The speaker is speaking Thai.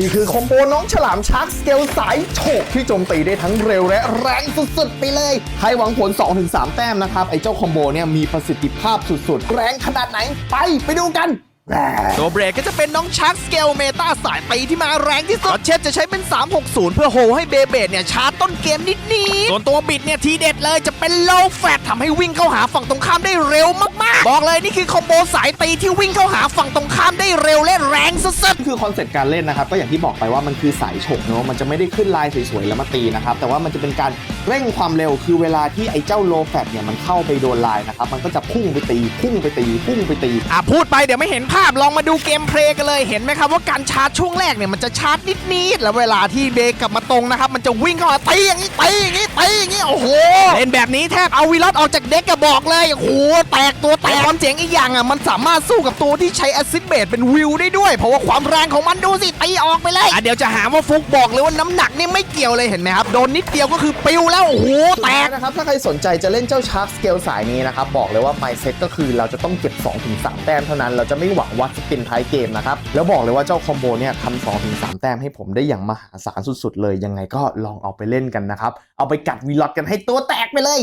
นี่คือคอมโบน้องฉลามชาร์กสเกลสายโฉกที่โจมตีได้ทั้งเร็วและแรงสุดๆ ไปเลย ให้หวังผล 2-3 แต้มนะครับ ไอ้เจ้าคอมโบเนี่ยมีประสิทธิภาพสุดๆ แรงขนาดไหน ไปไปดูกัน ตัวเบรกก็จะเป็นน้องชักสเกลเมตาสายตีที่มาแรงที่สุดเชฟจะใช้เป็น 360 เพื่อโฮให้เบเบดเนี่ยชาร์จต้นเกมนิดนี้ส่วนตัวบิดเนี่ยทีเด็ดเลยจะเป็น low fat ทำให้วิ่งเข้าหาฝั่งตรงข้ามได้เร็วมากๆ บอกเลยนี่คือคอมโบสายตีที่วิ่งเข้าหาฝั่งตรงข้ามได้เร็วและแรงสุดๆคือคอนเซ็ปต์การเล่นนะครับก็อย่างที่บอกไปว่ามันคือสายโฉกเนอะมันจะไม่ได้ขึ้นลายสวยๆแล้วมาตีนะครับแต่ว่ามันจะเป็นการเร่งความเร็วคือเวลาที่ไอ้เจ้าโลแฟตเนี่ยมันเข้าไปโดนลายนะครับมันก็จะพุ่งไปตีพุ่งไปตีพุ่งไปตีอะพูดไปเดี๋ยวไม่เห็นภาพลองมาดูเกมเพลย์กันเลยเห็นไหมครับว่าการชาร์จช่วงแรกเนี่ยมันจะชาร์จนิดๆแล้วเวลาที่เบรกกลับมาตรงนะครับมันจะวิ่งเข้ามาตีอย่างนี้ตีอย่างนี้ตีอย่างนี้ โอ้โหเล่นแบบนี้แทบเอาวิลอตออกจากเด็กกระบอกเลยโอ้โหแตกตัวแตกความเจ๋งอีกอย่างอะมันสามารถสู้กับตัวที่ใช้แอซิดเบสเป็นวิวได้ด้วย เพราะว่าความแรงของมันดูสิตีออกไปเลยอะเดี๋ยวจะหาว่าฟุกบอกเลยว่าน้ำหนักนี่ไม่เกี่ยวเลยเห็นไหมครับโดนนิดเดียวก็คือปิวแล้วโอ้โหแตกนะครับถ้าใครสนใจจะเล่นเจ้าชาร์ k สเกลสายนี้นะครับบอกเลยว่า mindset ก็คือเราจะต้องเก็บ 2-3 แต้มเท่านั้นเราจะไม่หวังวัดสปินท้ายเกมนะครับแล้วบอกเลยว่าเจ้าคอมโบเนี่ยทำ2-3แต้มให้ผมได้อย่างมหาศาลสุดๆเลยยังไงก็ลองเอาไปเล่นกันนะครับเอาไปกัดวีล็อตกันให้ตัวแตกไปเลย